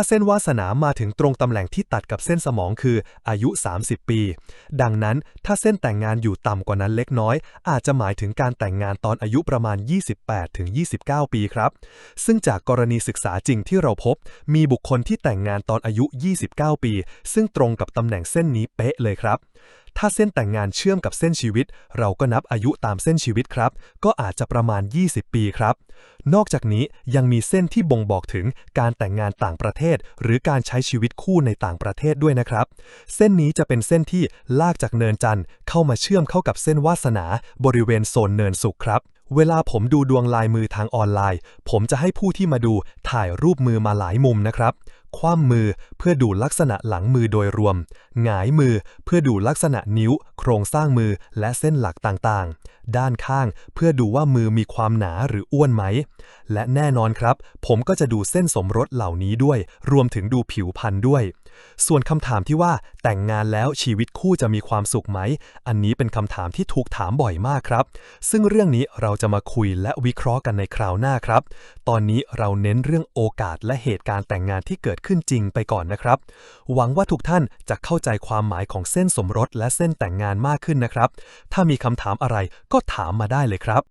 ถ้าเส้นวาสนามาถึงตรงตำแหน่งที่ตัดกับเส้นสมองคืออายุ 30 ปี ดังนั้นถ้าเส้นแต่งงานอยู่ต่ำกว่านั้นเล็กน้อย อาจจะหมายถึงการแต่งงานตอนอายุประมาณ 28ถึง29 ปีครับ ซึ่งจากกรณีศึกษาจริงที่เราพบ มีบุคคลที่แต่งงานตอนอายุ 29 ปี ซึ่งตรงกับตำแหน่งเส้นนี้เป๊ะเลยครับถ้าเส้นแต่งงานเชื่อมกับเส้นชีวิต เราก็นับอายุตามเส้นชีวิตครับ ก็อาจจะประมาณ 20 ปีครับ นอกจากนี้ยังมีเส้นที่บ่งบอกถึงการแต่งงานต่างประเทศ หรือการใช้ชีวิตคู่ในต่างประเทศด้วยนะครับ เส้นนี้จะเป็นเส้นที่ลากจากเนินจันทร์เข้ามาเชื่อมเข้ากับเส้นวาสนา บริเวณโซนเนินสุขครับเวลาผมดูดวงลายมือทางออนไลน์ ผมจะให้ผู้ที่มาดูถ่ายรูปมือมาหลายมุมนะครับ คว่ำมือเพื่อดูลักษณะหลังมือโดยรวม หงายมือเพื่อดูลักษณะนิ้ว โครงสร้างมือและเส้นหลักต่างๆ ด้านข้าง เพื่อดูว่ามือมีความหนาหรืออ้วนไหม และแน่นอนครับ ผมก็จะดูเส้นสมรสเหล่านี้ด้วย รวมถึงดูผิวพรรณด้วย ส่วนคำถามที่ว่าแต่งงานแล้วชีวิตคู่จะมีความสุขไหม อันนี้เป็นคำถามที่ถูกถามบ่อยมากครับ ซึ่งเรื่องนี้เราจะมาคุยและวิเคราะห์กันในคราวหน้าครับ ตอนนี้เราเน้นเรื่องโอกาสและเหตุการณ์แต่งงานที่เกิดขึ้นจริงไปก่อนนะครับ หวังว่าทุกท่านจะเข้าใจความหมายของเส้นสมรสและเส้นแต่งงานมากขึ้นนะครับ ถ้ามีคำถามอะไรก็ก็ถามมาได้เลยครับ